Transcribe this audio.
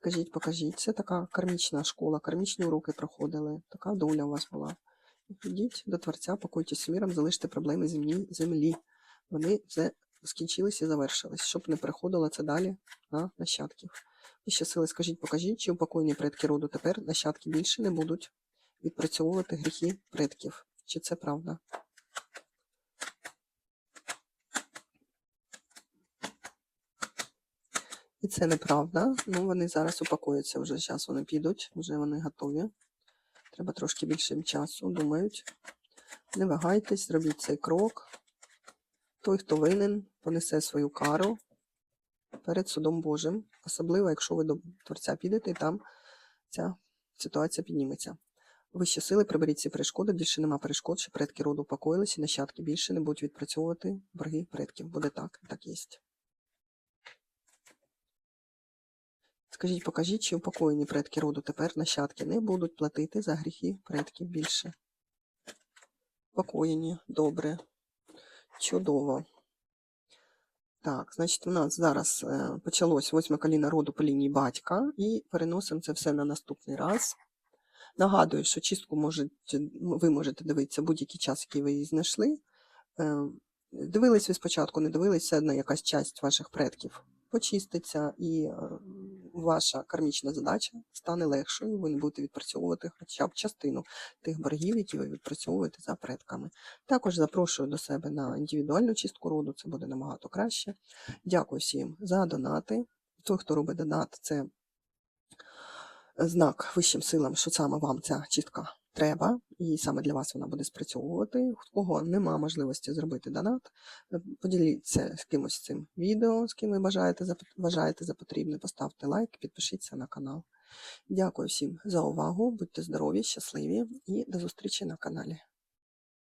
Скажіть, покажіть. Це така кармічна школа, кармічні уроки проходили. Така доля у вас була. Ідіть до Творця, покойтесь з міром, залиште проблеми землі, землі. Вони вже скінчились і завершились, щоб не переходило це далі на нащадків. І ще сили скажіть, покажіть, чи упокойні предки роду тепер нащадки більше не будуть відпрацьовувати гріхи предків. Чи це правда? І це неправда. Ну, вони зараз упакуються вже. Зараз вони підуть, вже вони готові. Треба трошки більше часу, думають. Не вагайтесь, зробіть цей крок. Той, хто винен, понесе свою кару перед судом Божим. Особливо, якщо ви до Творця підете, і там ця ситуація підніметься. Вищі сили, приберіть ці перешкоди, більше нема перешкод, що предки роду упокоїлися, і нащадки більше не будуть відпрацьовувати борги предків. Буде так, так є. Скажіть, покажіть, чи упокоєні предки роду тепер нащадки не будуть платити за гріхи предків більше. Упокоєні, добре, чудово. Так, значить, у нас зараз е, почалось восьме коліна роду по лінії батька, і переносимо це все на наступний раз. Нагадую, що чистку можете, ви можете дивитися будь-який час, який ви її знайшли. Е, Дивились ви спочатку, не дивились, все одно якась часть ваших предків почиститься, і е, ваша кармічна задача стане легшою. Ви не будете відпрацьовувати хоча б частину тих боргів, які ви відпрацьовуєте за предками. Також запрошую до себе на індивідуальну чистку роду, це буде набагато краще. Дякую всім за донати. Той, хто робить донат, це знак вищим силам, що саме вам ця чистка треба, і саме для вас вона буде спрацьовувати. У кого нема можливості зробити донат, е, поділіться з кимось цим відео, з ким ви бажаєте, за- вважаєте за потрібне. Поставте лайк, підпишіться на канал. Дякую всім за увагу, будьте здорові, щасливі і до зустрічі на каналі.